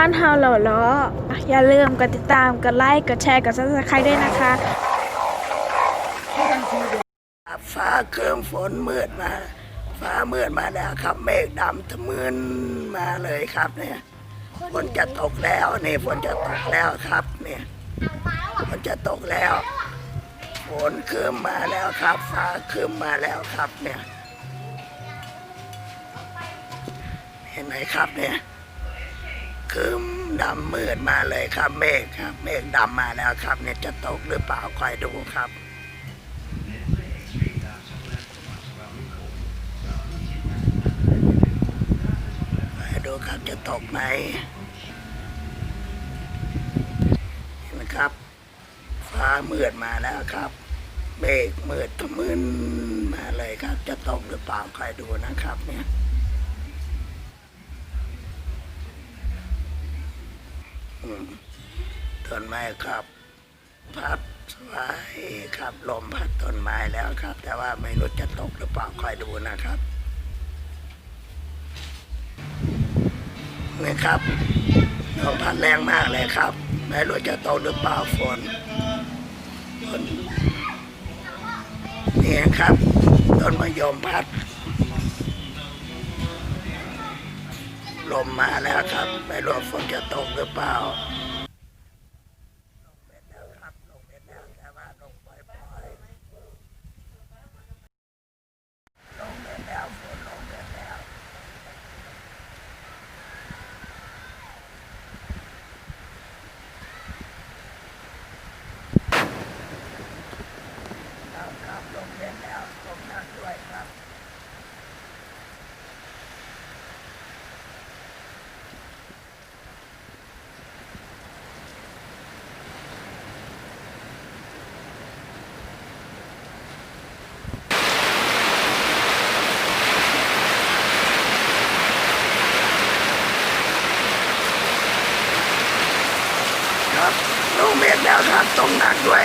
บ้านเฮาเหล่าล้ออย่าลืมกดติดตามกดไลค์กดแชร์กดซับสไครต์ด้วยนะคะฟ้าเครื่องฝนมืดมา ฟ้ามืดมาแล้วครับเมฆดำทะมึนมาเลยครับเนี่ยฝนจะตกแล้วนี่ฝนจะตกแล้วครับ เนี่ยฝนจะตกแล้วฝนคืมมาแล้วครับ ฟ้าคืมมาแล้วครับเนี่ย เห็นไหมครับเนี่ย ครึ้มดำมืดมาเลยครับเมฆครับ เมฆดำมาแล้วครับ เนี่ยจะตกหรือเปล่าคอยดูครับมาดูครับจะตกไหมเห็นไหมครับ ฟ้ามืดมาแล้วครับเมฆมืดทะมึนมาเลยครับ จะตกหรือเปล่าคอยดูนะครับเนี่ย อืม ต้นไม้ครับ พัดสวายครับลมพัดต้นไม้แล้วครับ แต่ว่าไม่รู้จะตกหรือเปล่าคอยดูนะครับนี่ครับลมพัดแรงมากเลยครับ ไม่รู้จะตกหรือเปล่าฝนฝนนี่ครับต้นมะยมพัด ลมมาแล้วครับ ไม่รู้ว่าฝนจะตกหรือเปล่าลงไปแล้วครับลงไปแล้วแต่ว่าลงปล่อยๆลงไปแล้วฝนลงไปแล้ว ครับครับลงเรียนแล้วลงนั่งด้วยครับ ครับลงเมียนแล้วครับ ต้องนั่งด้วย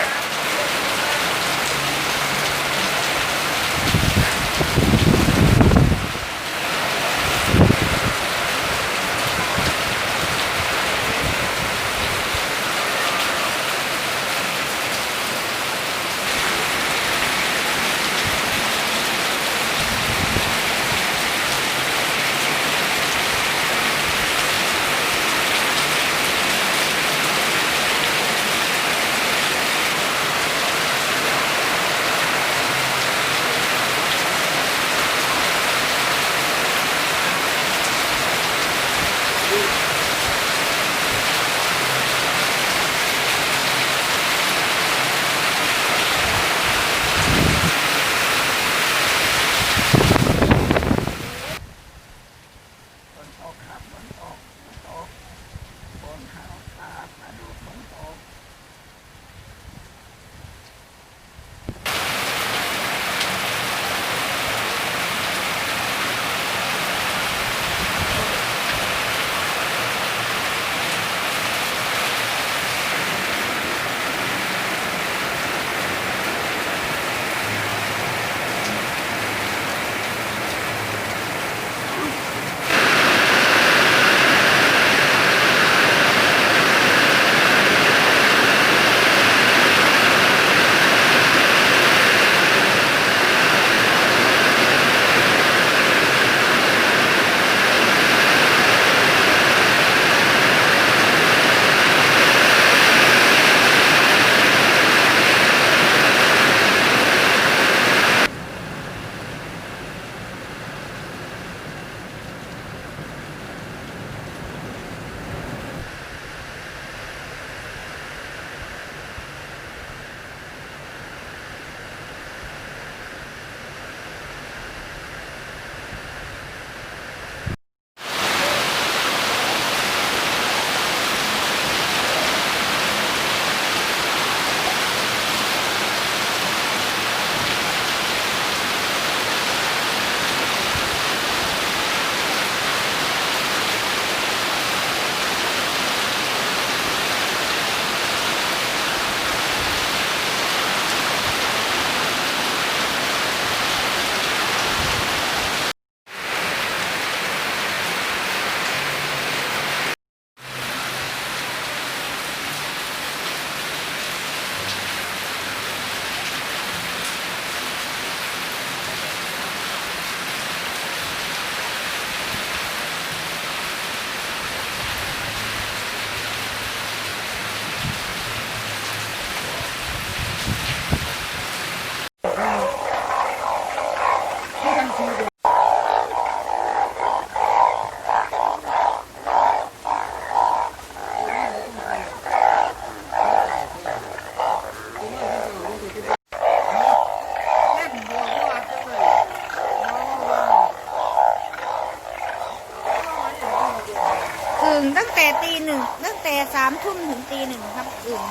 สามทุ่มถึงตีหนึ่งครับอึ่ง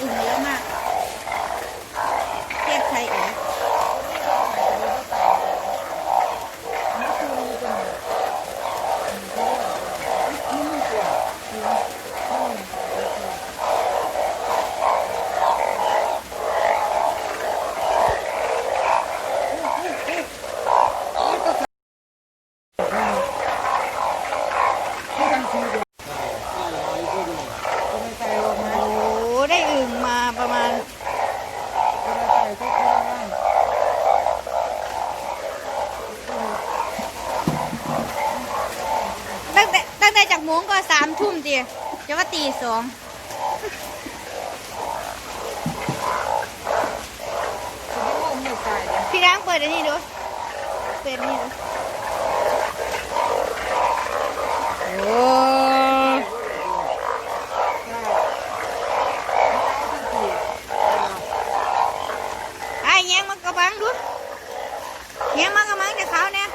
อึ่งเยอะมากเทียบไทยเอ๋ โอ้โหได้อึ่งมาประมาณ ตั้งแต่ตั้งแต่จาก โมงก็สามทุ่มตีจะว่าตีสองพี่นางเปิดอันนี้ดู เปิดอันนี้ดูโอ้ไอ้แยงมันกระบังดูแยงมันกระบังจะขาวเนี่ย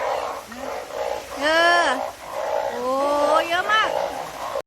เออ โอ้เยอะมาก